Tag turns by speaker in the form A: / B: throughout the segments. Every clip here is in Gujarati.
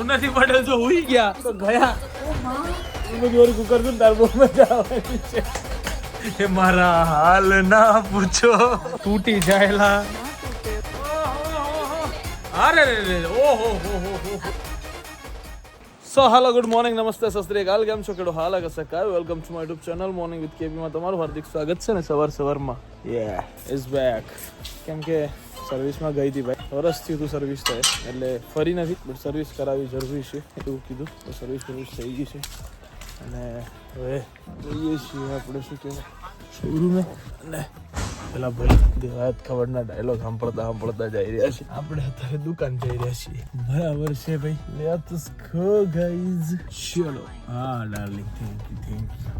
A: ઉન્નતિ પટેલ તો હુઈ ગયા. તો ગયા. હું ઓરી કુકર છું તાર બહુ મજા આવવાની છે. મારા હાલ ના પૂછો. તૂટી જાયેલા. અરે રે રે ઓહો હો હો હો સો હાલો ગુડ મોર્નિંગ નમસ્તે સસ્ત્રી કાલ કેમ છો? કેડો હાલ કસે કાય welcome to my YouTube channel morning with KP માં તમારું હાર્દિક સ્વાગત છે ને સવાર સવારમાં. યે ઇઝ બેક કેમ કે સર્વિસમાં ગઈ હતી ભાઈ. વર્ષથી તું સર્વિસ થાય એટલે ફરી નથી બટ સર્વિસ કરાવવી જરૂરી છે. એવું કીધું. તો સર્વિસ સર્વિસ થઈ ગઈ છે. અને હવે જઈએ છીએ આપણે શું કહેવાય, શોરૂમે. અને પેલા ભાઈ દેવાયત ખબરના ડાયલોગ સાંભળતા સાંભળતા જઈ રહ્યા છે આપણે અત્યારે દુકાન જઈ રહ્યા છીએ. બરાબર છે ભાઈ. લેટ્સ ગો ગાઈઝ ચલો. હા darling thank you thank you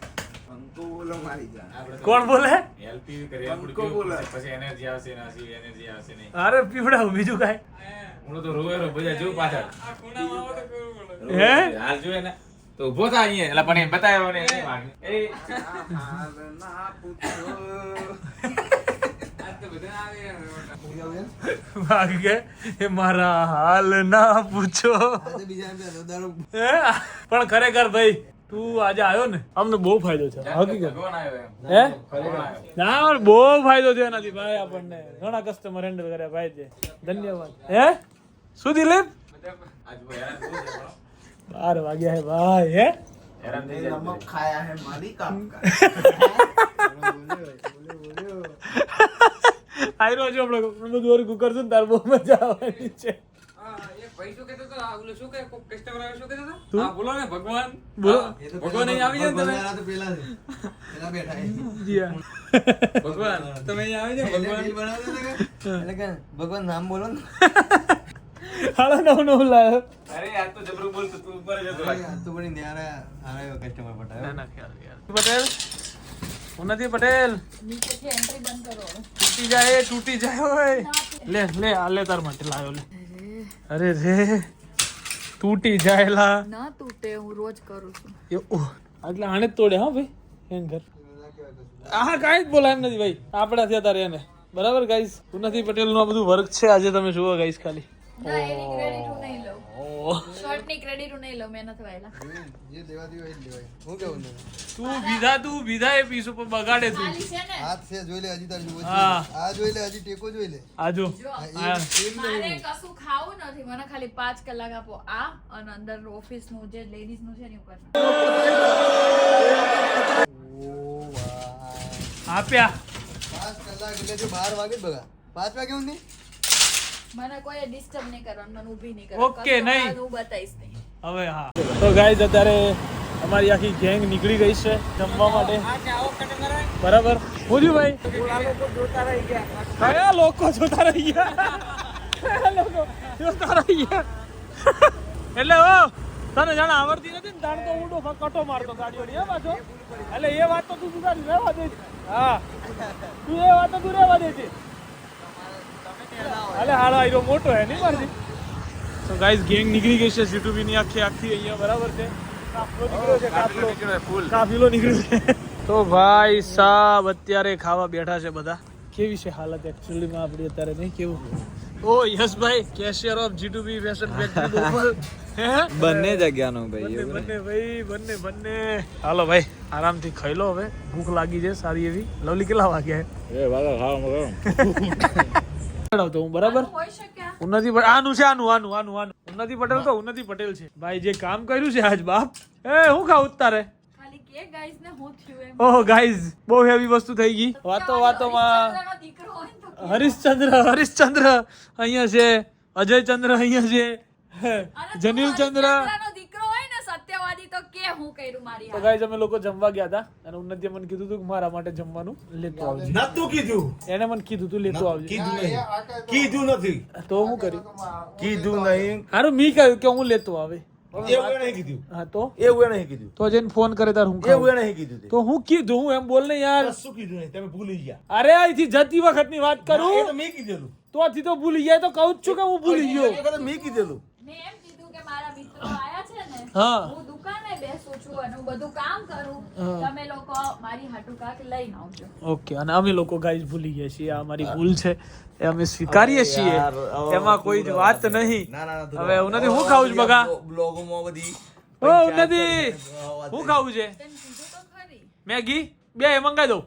A: કોણ બોલે?
B: એલપી કરી પછી એનર્જી આવશે ને હસી એનર્જી આવશે નહીં.
A: અરે પીવડાવ બીજું કાંઈ.
B: હું તો રોવે રો બધા જો પાછળ.
A: હે?
B: હાલ જો ને. તો ઊભો થા અહીંયા એટલે પણ એમ બતાવ્યો ને વાગે એ.
A: ભાગ કે? એ મારા હાલ ના પૂછો. હે? પણ ખરેખર ભાઈ તું આજે આવ્યો ને? અમને બહુ ફાયદો છે. ના બહુ ફાયદો છે એનાથી ભાઈ આપણને. ઘણા કસ્ટમર હેન્ડલ કર્યા ભાઈ જે. ધન્યવાદ. હે? શું દિલીપ બાર વાગ્યા હે ભાઈ હે? આયરો જો આપણે બધું વર્ગ કરશું ને તાર બહુ મજા આવવાની છે. શું
B: કે?
A: કોક
B: ભગવાન. જાય
C: નામ બોલો
A: તૂટી જાય તૂટી લે લે આ લે તાર માટે લાયો લે. અરે રે તૂટી જાયલા.
C: ના તૂટે હું રોજ કરું છું.
A: એટલે આને જ તોડે હા ભાઈ? હેંગર હા કાંઈ જ બોલાય એમ નથી ભાઈ. આપણા થયા તારે એને. બરાબર ગાઈસ ઉન્નતિ પટેલનું આ બધું વર્ક છે આજે તમે જુઓ ગાઈસ ખાલી.
C: ખાવું નથી. મને ખાલી 5 કલાક આપો. આ અને અંદર ઓફિસનું જે નું છે ને
D: ઉપર.
A: આપ્યા.
D: 5 કલાક એટલે જો 12 વાગે જ બગા 5 વાગે હું નહીં
C: મને કોઈ ડિસ્ટર્બ નહીં કરવાનું મને ઊભી નહીં
A: Okay,
C: કરવાનું
A: નહીં.
C: હું બતાવીશ નહીં.
A: હવે હા. તો ગાઈઝ અત્યારે અમારી આખી ગેંગ નીકળી ગઈ છે જમવા માટે. બરાબર. પૂછ્યું ભાઈ. કયા લોકો જોતા રહી ગયા? કયા લોકો જોતા રહી ગયા? એટલે ઓ તને જાણે આવડતી નથી ને? તાણ તો ઊંડો કટો મારતો ગાડીઓની હે પાછો. એટલે એ વાત તો તું સુધારી રહેવા દે. હા. તું એ વાત તો તું રહેવા દે છે અલે હાલો આયરો મોટો હે નહીં મારજી? સો ગાઈઝ ગેંગ નીકળી ગઈ છે સીટુબી ની આખી આખી અહીંયા બરાબર છે? કાફલો નીકળ્યો છે કાફલો
B: ફૂલ
A: કાફીલો નીકળ્યો છે. તો ભાઈ સાબ અત્યારે ખાવા બેઠા છે બધા. કેવી છે હાલત એકચ્યુઅલીમાં આપણી અત્યારે નહીં કેવું? ઓ યસ ભાઈ cashier of G2B fashion factory Bopal બંને
E: બંને જગ્યાનો ભાઈ
A: બંને બંને ભાઈ બંને બંને. હાલો ભાઈ આરામથી ખાઈ લો હવે. ભૂખ લાગી છે સારી એવી. લવલી કેટલા વાગ્યા
B: એ વાગા ખાવા
A: તો હું બરાબર? ઉન્નતિ પટેલ આનું છે આનું આનું આનું આનું. ઉન્નતિ પટેલ તો ઉન્નતિ પટેલ છે. ભાઈ જે કામ કર્યું છે આજ બાપ. એ હું ખાવું તારે
C: ખાલી કે ગાઈઝ ને હું થયું એમ.
A: ઓહો ગાઈઝ બહુ હેવી વસ્તુ થઈ ગઈ. વાતો વાતોમાં. હરિશ્ચંદ્ર હરિશ્ચંદ્ર અહીંયા છે અજયચંદ્ર અહીંયા છે. જનીલ ચંદ્ર
C: તો કે હું કર્યું મારી
A: તો ગાઈઝ અમે લોકો જમવા ગયા હતા અને ઉન્નતિએ મને કીધું હતું કે મારા માટે જમવાનું લેતો આવજો.
F: નતું કીધું.
A: એને મને કીધું તું લેતો આવજો.
F: કીધું નહીં. કીધું નથી.
A: તો હું કર્યું?
F: કીધું નહીં.
A: હારું મી કહ્યું કે હું લેતો આવે.
F: એવું નહીં કીધું.
A: હા તો?
F: એવું નહીં કીધું.
A: તો જઈને ફોન કરે તાર હું
F: એવું નહીં કીધું તો.
A: હું કીધું? હું એમ બોલ ને યાર.
F: કશું કીધું નહીં. તમે ભૂલી ગયા.
A: અરે અહીંથી જતી વખતની વાત
F: ના, તો
A: કરું
F: મેં કીધેલું.
A: તો આથી તો ભૂલી ગયા. તો કહું જ છું કે હું ભૂલી ગયો.
F: મેં કીધેલું.
C: મેં એમ કીધું કે મારા મિત્રો ને
A: હા.
C: હું દુકાને બેસું છું અને હું બધું કામ કરું તમે લોકો મારી હાટુ કાક લઈને આવજો.
A: ઓકે અને અમે લોકો ગાઈઝ ભૂલી ગયા છીએ આ અમારી ભૂલ છે. એ અમે સ્વીકારીએ છીએ. એમાં કોઈ જ વાત નહીં.
F: ના, ના, તું
A: હવે
F: ના.
A: ઉન્નતિ હું ખાવું છે બગા?
F: બ્લોગોમાં બધી
A: ઓ હું ખાવું છે. મેગી? બે મંગાઈ દઉં.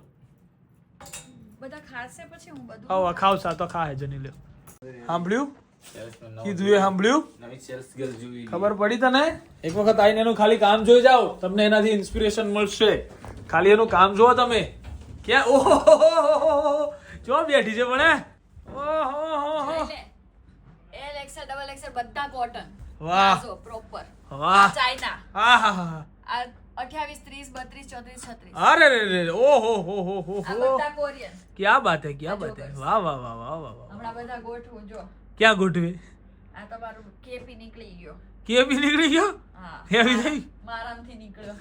C: બધા ખાશે પછી હું બધું
A: ખાવ ખાવ સા તો ખા હે જની લ્યો. સાંભળ્યું? કીધું એ સાંભળ્યું ખબર પડી તને? એક વખત આઈને એનું ખાલી કામ જોઈ જાઓ. તમને એનાથી ઇન્સ્પિરેશન મળશે. ખાલી એનું કામ જોવો તમે. ક્યાં? ઓહો જો બેઠી છે પણ ઓહો
C: એલ એક્સેલ ડબલ એક્સેલ બધા કોટન
A: વાહ.
C: પ્રોપર
A: વાહ.
C: ચાઇના.
A: હા હા હા
C: આ અઠ્યાવીસ ત્રીસ બત્રીસ ચોત્રીસ છત્રીસ.
A: અરે રે રે ઓહો હો હો હો હો.
C: બધા
A: ક્યાં બાત હે ક્યાં બાત હે? વાહ વાહ વાહ વાહ વાહ વાહ.
C: હમણાં બધા ગોઠવું જો.
A: ક્યાં ગોઠવી?
C: આ તમારું કેપી નીકળી ગયો.
A: કેપી નીકળી ગયો?
C: હા.
A: એવી થઈ?
C: મારામથી નીકળ્યો.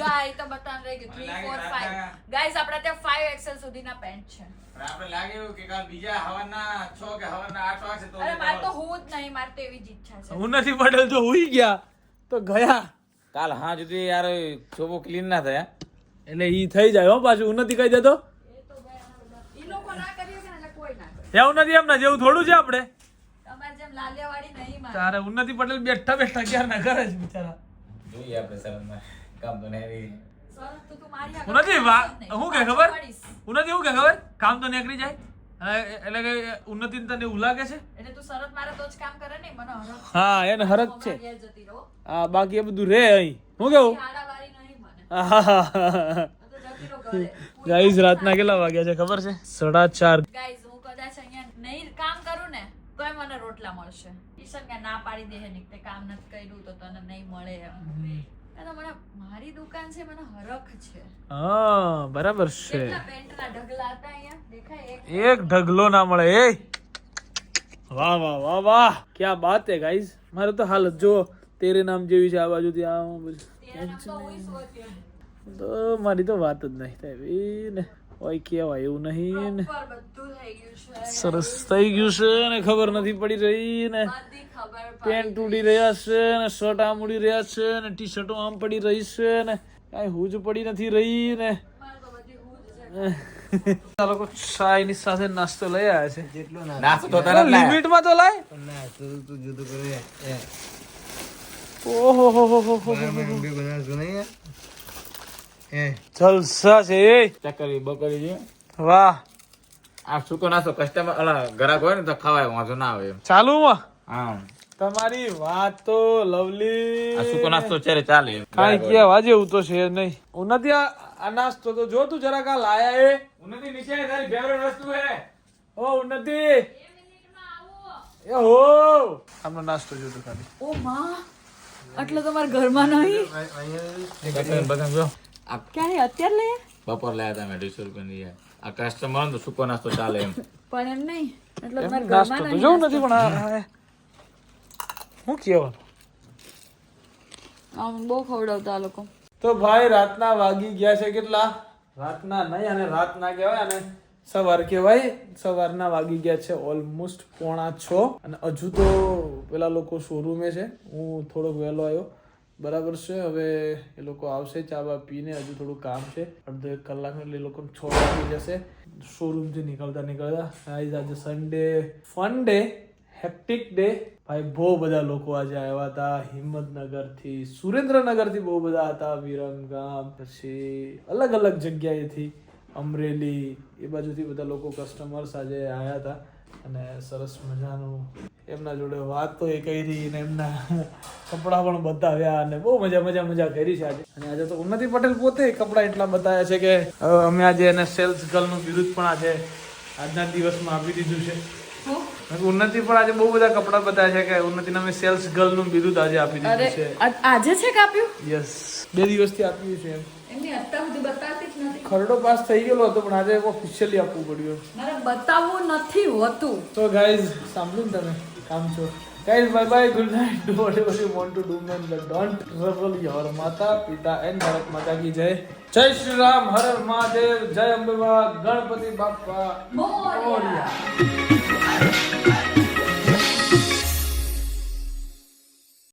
C: જો આ તો બતાન રહી ગયું. 3 4 5 ગાઈસ આપણા ત્યાં 5 એક્સેલ સુધીના પેન્ટ છે.
B: પણ આપણે લાગે એવું કે કાલ બીજા હવાના છ કે હવાના આઠ વાગે તો
C: અરે મારે તો હું જ નહીં મારે તો એવી જ ઈચ્છા છે.
A: હું નથી પડેલ જો હુઈ ગયા. તો ગયા.
B: કાલ હા જુદી યાર શોભો ક્લીન ના થયા.
A: એટલે ઈ થઈ જાય હો પાછું. ઉન્નતિ કહી દેતો.
C: એ તો ગયા ઈ લોકો ના કરે
A: એવું નથી એમના જેવું થોડું છે આપણે?
C: તમારે જેમ લાલિયાવાડી નહીં મારે.
A: તારે ઉન્નતિ પટેલ બેઠા બેઠા ક્યાં ના કરે છે બિચારા?
B: જોઈએ આપણે શરમમાં કામ તો નહીં
A: ઉન્નતિ હું કે ખબર. ઉન્નતિ હું કે ખબર? કામ તો નીકળી જાય. એટલે કે ઉન્નતિ તને એવું લાગે છે?
C: એટલે તું શરત મારે તો જ કામ કરે ને મને
A: હા એને હરજ છે. હા બાકી એ બધું રે અહીં. હું કેવું? ગાઈઝ રાતના કેટલા વાગ્યા છે ખબર છે? સાડા ચાર.
C: ગાઈઝ કદાચ અહીંયા નહીં કામ કરું ને તોય મને રોટલા મળશે. ઈશન કે ના પાડી દે હે તે કામ નથી કર્યું તો તને નહીં મળે એમ. મને મારી દુકાન છે મને હરખ છે.
A: હા બરાબર છે.
C: પેન્ટના ઢગલા હતા અહીંયા? દેખાય એક
A: એક ઢગલો. ના મળે. એ! વાહ વાહ વાહ વાહ! ક્યાં બાત હે ગાઈઝ મારે તો હાલત જો તેરે નામ જેવી છે આ બાજુથી આ બધું
C: તો હુંય સોચી હતી.
A: તો મારી તો વાત જ નહીં થાય ને. ઓય કેવાય એવું નહીં ને.
C: પર બધું થઈ ગયું છે.
A: સરસ થઈ ગયું છે ને ખબર નથી પડી રહી ને.
C: બધી ખબર
A: પેન્ટ ઉડી રહ્યા છે ને શર્ટ આમ ઉડી રહ્યા છે ને ટી શર્ટો આમ પડી રહી છે ને. કાંઈ હૂજ પડી નથી રહી ને.
C: મારે તો બધી હું જ છે
A: આ લોકો ચાયની સાથે નાસ્તો લઈ આવ્યા છે.
D: જેટલો
B: નાસ્તો તો લાય.
A: લિમિટમાં તો લાય.
D: પણ ના તું તું કરે
A: ઓહો હો હો હો હો
D: માં બે બનાવશું નહીં યાર? એ
A: જલસા છે એ?
B: ચકરી બકરી છે
A: વાહ.
B: આ સૂકો નાસ્તો કસ્ટમર અલા ગ્રાહક હોય ને તો ખવાય વાંધો ના આવે એમ.
A: ચાલુમાં
B: હા.
A: તમારી વાત તો લવલી.
B: આ સૂકો નાસ્તો અત્યારે ચાલે એમ.
A: કે વાજે જેવું તો છે નહીં. ઉન્નતિ આ આ નાસ્તો તો જો તું જરાક આ લાયા એ.
B: ઉન્નતિ નીચે તારી ફેવરેટ વસ્તુ હે
A: ઓ ઉન્નતિ એ હો. આમનો નાસ્તો જોતો ખાલી.
C: ઓ માં. આટલો તો મારા ઘરમાં નહીં.
B: બકરી જો.
C: ક્યારે અત્યારે લે
B: બપોર લાયા હતા મેં અઢીસો રૂપિયાની યાર. આ કસ્ટમર તો સૂકો નાસ્તો ચાલે એમ.
C: પણ એમ નહીં. એટલે
A: એમ
C: મારા
A: નાસ્તો તો જોઉં નથી પણ હું કહેવાનું?
C: આમ બહુ ખવડાવતા આ લોકો.
A: તો ભાઈ રાતના વાગી ગયા છે કેટલા? રાતના નહીં અને રાતના કહેવાય અને સવાર કહેવાય. સવારના વાગી ગયા છે ઓલમોસ્ટ પોણા છ. અને હજુ તો પેલા લોકો શોરૂમે છે. હું થોડોક વહેલો આવ્યો. બરાબર છે, હવે એ લોકો આવશે, ચા બા પીને હજુ થોડું કામ છે. અડધો એક કલાક એટલે એ લોકો છોડવા થઈ જશે. શોરૂમથી નીકળતા નીકળતા આઈઝ આજે સન્ડે ફન ડે હેપ્ટિક ડે ભાઈ, બહુ બધા લોકો આજે આવ્યા હતા. હિંમતનગરથી, સુરેન્દ્રનગરથી બહુ બધા હતા. વિરમગામ પછી અલગ અલગ જગ્યાએથી અમરેલી, એ બાજુથી બધા લોકો કસ્ટમર્સ આજે આવ્યા હતા. અને સરસ મજાનું એમના જોડે વાત તો એ કરી ને એમના કપડાં પણ બતાવ્યા અને બહુ મજા મજા મજા કરી છે આજે. અને આજે તો ઉન્નતિ પટેલ પોતે કપડાં એટલા બતાવ્યા છે કે અમે આજે એને સેલ્સ ગર્લનું બિરુદ પણ આજે આજના દિવસમાં આપી દીધું છે. ઉન્નતિ પણ આજે બહુ બધા કપડાં બતાવ્યા છે કે ઉન્નતિને અમે સેલ્સ ગર્લનું બિરુદ આજે આપી દીધું છે.
C: આજે છે કાપ્યું
A: યસ બે દિવસથી આપ્યું છે એમ. ખરડો પાસ થઈ ગયેલો હતો પણ આજે ઓફિશિયલી આપવું પડ્યું.
C: મારે બતાવવું નથી હોતું.
A: તો ગાઈઝ સાંભળ્યું તમે. કામ છો Guys, bye bye, good night. Do whatever you want to do, man, but don't trouble your Mata, Pita, and Bharat Mata ki jai. જય શ્રી રામ હર હર મહાદેવ જય અંબેબા ગણપતિ બાપા. મોરયા